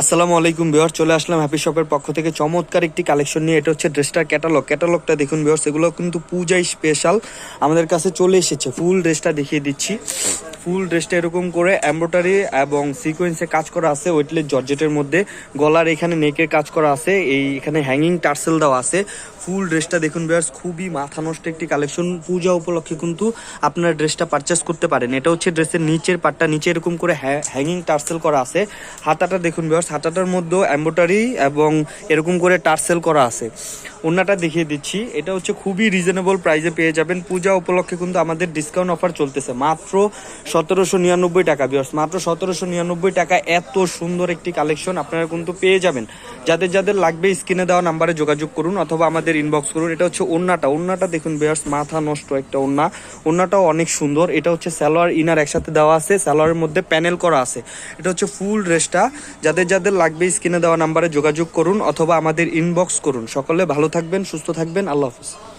আসসালামু আলাইকুম বিহার চলে আসলাম হ্যাপি শপের পক্ষ থেকে। চমৎকার একটি কালেকশন নিয়ে, এটা হচ্ছে ড্রেসটার ক্যাটালগ। ক্যাটালগটা দেখুন বিহার সেগুলো কিন্তু পূজাই স্পেশাল আমাদের কাছে চলে এসেছে ফুল ড্রেসটা দেখিয়ে দিচ্ছি। ফুল ড্রেসটা এরকম করে এমব্রয়ডারি এবং সিকোয়েন্সে কাজ করা আছে, ওয়েটলেস জর্জেটের মধ্যে। গলার এখানে নেকের কাজ করা আছে, এই এখানে হ্যাঙ্গিং টার্সেল দেওয়া আছে। ফুল ড্রেসটা দেখুন বিয়ার্স খুবই মাথা নষ্ট একটি কালেকশন পূজা উপলক্ষে কিন্তু আপনার ড্রেসটা পারচেস করতে পারেন। এটা হচ্ছে ড্রেসের নিচের পাটটা, নিচে এরকম করে হ্যাঙ্গিং টার্সেল করা আছে। হাতাটা দেখুন বিয়ার্স হাতাটার মধ্যেও এম্বোটারি এবং এরকম করে টার্সেল করা আছে। অন্যটা দেখিয়ে দিচ্ছি। এটা হচ্ছে খুবই রিজনেবল প্রাইসে পেয়ে যাবেন। পূজা উপলক্ষে কিন্তু আমাদের ডিসকাউন্ট অফার চলতেছে। মাত্র সতেরোশো নিরানব্বই টাকা বিয়ার্স মাত্র সতেরোশো নিরানব্বই টাকা, এত সুন্দর একটি কালেকশন আপনারা কিন্তু পেয়ে যাবেন। যাদের যাদের লাগবে স্ক্রিনে দেওয়া নাম্বারে যোগাযোগ করুন অথবা আমাদের ইনবক্স করুন। এটা হচ্ছে ওন্নাটা। ওন্নাটা দেখুন বিয়ার্স মাথা নষ্ট একটা ওন্না। ওন্নাটাও অনেক সুন্দর। এটা হচ্ছে সালোয়ার ইনার একসাথে দেওয়া আছে। সালোয়ারের মধ্যে প্যানেল করা আছে। এটা হচ্ছে ফুল ড্রেসটা যাদের যাদের লাগবে স্ক্রিনে দেওয়া নাম্বারে যোগাযোগ করুন অথবা আমাদের ইনবক্স করুন। সকলে ভালো থাকবেন, সুস্থ থাকবেন। আল্লাহ হাফিজ।